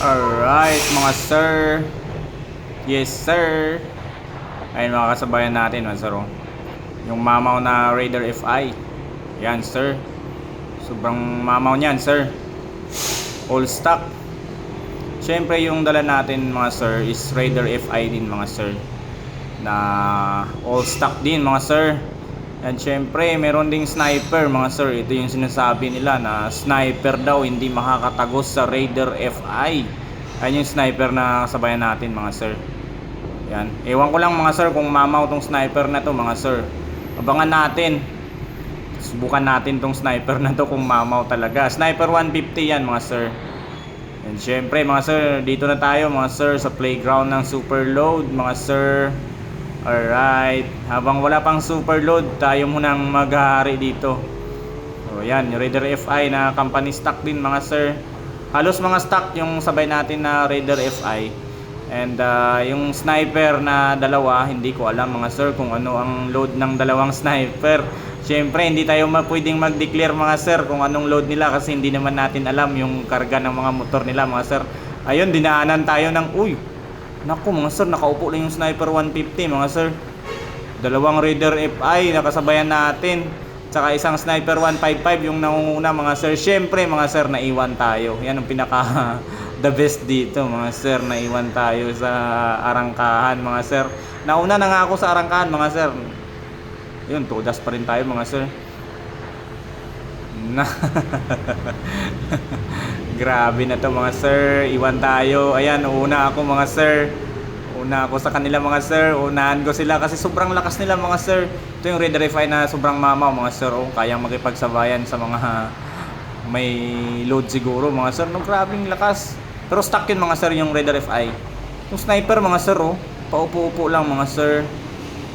Alright mga sir. Yes sir. Ayun mga kasabayan natin mga oh. Yung mamaw na Raider FI Yan sir. Sobrang mamaw niyan sir. All stock. Siyempre yung dala natin mga sir is Raider FI din mga sir. Na all stock din mga sir And syempre, meron ding sniper mga sir. Ito yung sinasabi nila na sniper daw hindi makakatagos sa Raider FI. Ayun yung sniper na kasabayan natin mga sir. Yan. Ewan ko lang mga sir kung mamaw tong sniper na to mga sir. Abangan natin. Subukan natin tong sniper na to kung mamaw talaga. Sniper 150 yan mga sir. And syempre mga sir, dito na tayo mga sir sa playground ng Superload mga sir. Alright, habang wala pang super load, tayo munang maghahari dito. So yan, Raider FI na company stock din mga sir. Halos mga stock yung sabay natin na Raider FI. And uh, yung sniper na dalawa, hindi ko alam mga sir kung ano ang load ng dalawang sniper. Siyempre, hindi tayo pwedeng mag-declare mga sir kung anong load nila kasi hindi naman natin alam yung karga ng mga motor nila mga sir. Ayun, dinaanan tayo ng, uy, Naku mga sir, nakaupo lang yung sniper 150 mga sir. Dalawang Raider FI nakasabayan natin. Tsaka isang sniper 155 yung nangunguna mga sir. Siyempre mga sir, naiwan tayo. Yan ang pinaka the best dito mga sir. Naiwan tayo sa arangkahan mga sir. Nauna na nga ako sa arangkahan mga sir. Yun, tudas pa rin tayo mga sir. Na Grabe na to mga sir. Iwan tayo. Ayan, una ako mga sir. Una ako sa kanila mga sir. Unahan ko sila kasi sobrang lakas nila mga sir. Ito yung Red Refine na sobrang mamaw mga sir. Oh, kayang makipagsabayan sa mga may load siguro mga sir. No, grabing lakas. Pero stock yun mga sir yung Red FI. Yung sniper mga sir oh. Paupo-upo lang mga sir.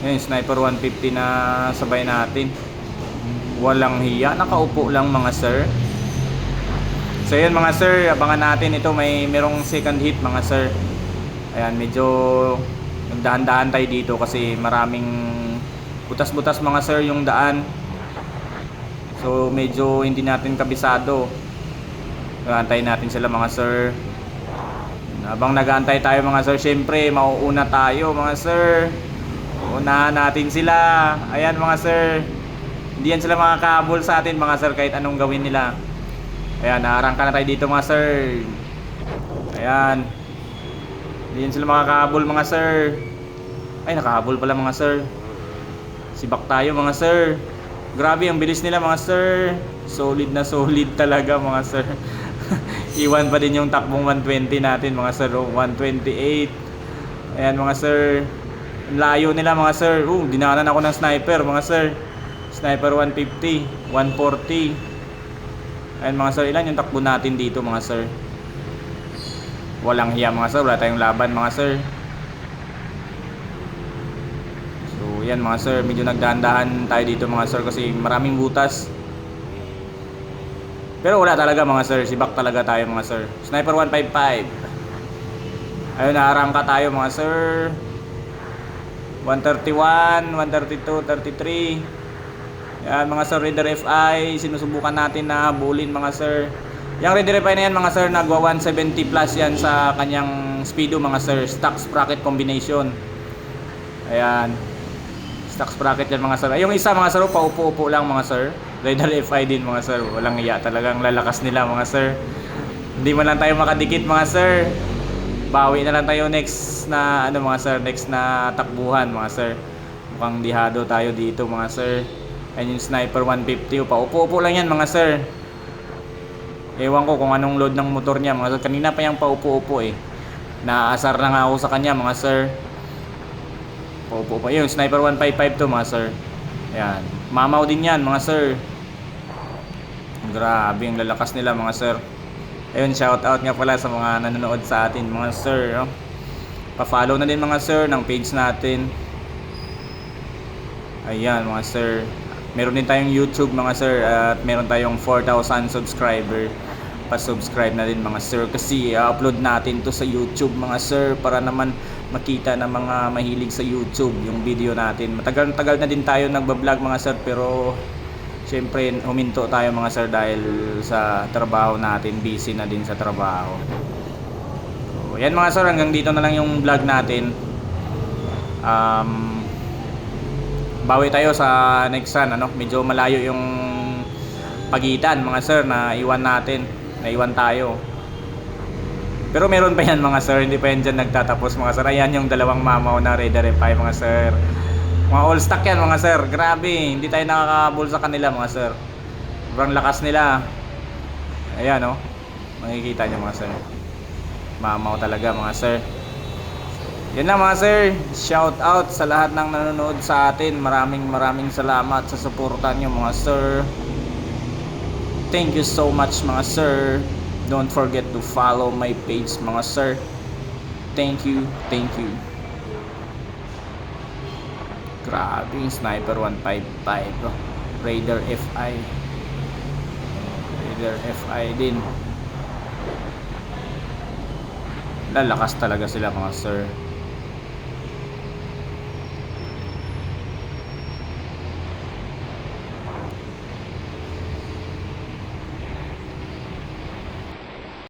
Yung sniper 150 na sabay natin. Walang hiya. Nakaupo lang mga sir. So yun mga sir, abangan natin ito may merong second hit mga sir. Ayan, medyo nagdahan-dahan tayo dito kasi maraming butas-butas mga sir yung daan. So medyo hindi natin kabisado. Antayin natin sila mga sir. Habang nag-aantay tayo mga sir, syempre mauuna tayo mga sir. Unahan natin sila. Ayan mga sir. Hindi yan sila makakahabol sa atin mga sir kahit anong gawin nila. Ayan, naarangka na tayo dito mga sir. Ayan. Hindi yan sila makakahabol mga sir. Ay, nakahabol pala mga sir. Sibak tayo mga sir. Grabe, ang bilis nila mga sir. Solid na solid talaga mga sir. Iwan pa din yung takbong 120 natin mga sir. Oh, 128. Ayan mga sir. Layo nila mga sir. Uh, dinanan ako ng sniper mga sir. Sniper 150, 140. Ayun mga sir, ilan yung takbo natin dito mga sir? Walang hiya mga sir, wala tayong laban mga sir. So yan mga sir, medyo nagdahan-dahan tayo dito mga sir kasi maraming butas. Pero wala talaga mga sir, sibak talaga tayo mga sir. Sniper 155. Ayun, naarangka tayo mga sir. 131, 132, 33. Yan mga sir, Raider FI, sinusubukan natin na habulin mga sir. Yung Raider FI na yan mga sir, nagwa 170 plus yan sa kanyang speedo mga sir. Stock sprocket combination. Ayan. Stock sprocket yan mga sir. Yung isa mga sir, paupo-upo lang mga sir. Raider FI din mga sir. Walang iya talagang lalakas nila mga sir. Hindi man lang tayo makadikit mga sir. Bawi na lang tayo next na ano mga sir, next na takbuhan mga sir. Mukhang dihado tayo dito mga sir. Ayun yung sniper 150. Paupo-upo lang yan mga sir. Ewan ko kung anong load ng motor niya mga sir. Kanina pa yung paupo-upo eh. Naasar na nga ako sa kanya mga sir. Paupo-upo. Ayun, sniper 155 to mga sir. Ayan. Mamaw din yan mga sir. Grabe ang lalakas nila mga sir. Ayun, shout out nga pala sa mga nanonood sa atin mga sir. Oh. Pa-follow na din mga sir ng page natin. Ayan mga sir. Meron din tayong YouTube mga sir at meron tayong 4,000 subscriber. Pa-subscribe na din mga sir kasi i-upload natin to sa YouTube mga sir para naman makita ng mga mahilig sa YouTube yung video natin. Matagal-tagal na din tayo nagba-vlog mga sir pero Siyempre, huminto tayo mga sir dahil sa trabaho natin, busy na din sa trabaho. So, yan mga sir, hanggang dito na lang yung vlog natin. Um, bawi tayo sa next run, ano? Medyo malayo yung pagitan, mga sir, na iwan natin. Na iwan tayo. Pero meron pa yan mga sir, hindi pa yan dyan nagtatapos mga sir. Ayan yung dalawang mamaw na Raider F5 mga sir. Mga all stock yan mga sir. Grabe, hindi tayo nakakabul sa kanila mga sir. Sobrang lakas nila. Ayan oh. Makikita nyo mga sir. Mamaw talaga mga sir. Yan na mga sir. Shout out sa lahat ng nanonood sa atin. Maraming maraming salamat sa suporta nyo mga sir. Thank you so much mga sir. Don't forget to follow my page mga sir. Thank you, thank you. Grabe yung Sniper 155 oh. Raider FI. Raider FI din. Lalakas talaga sila mga sir.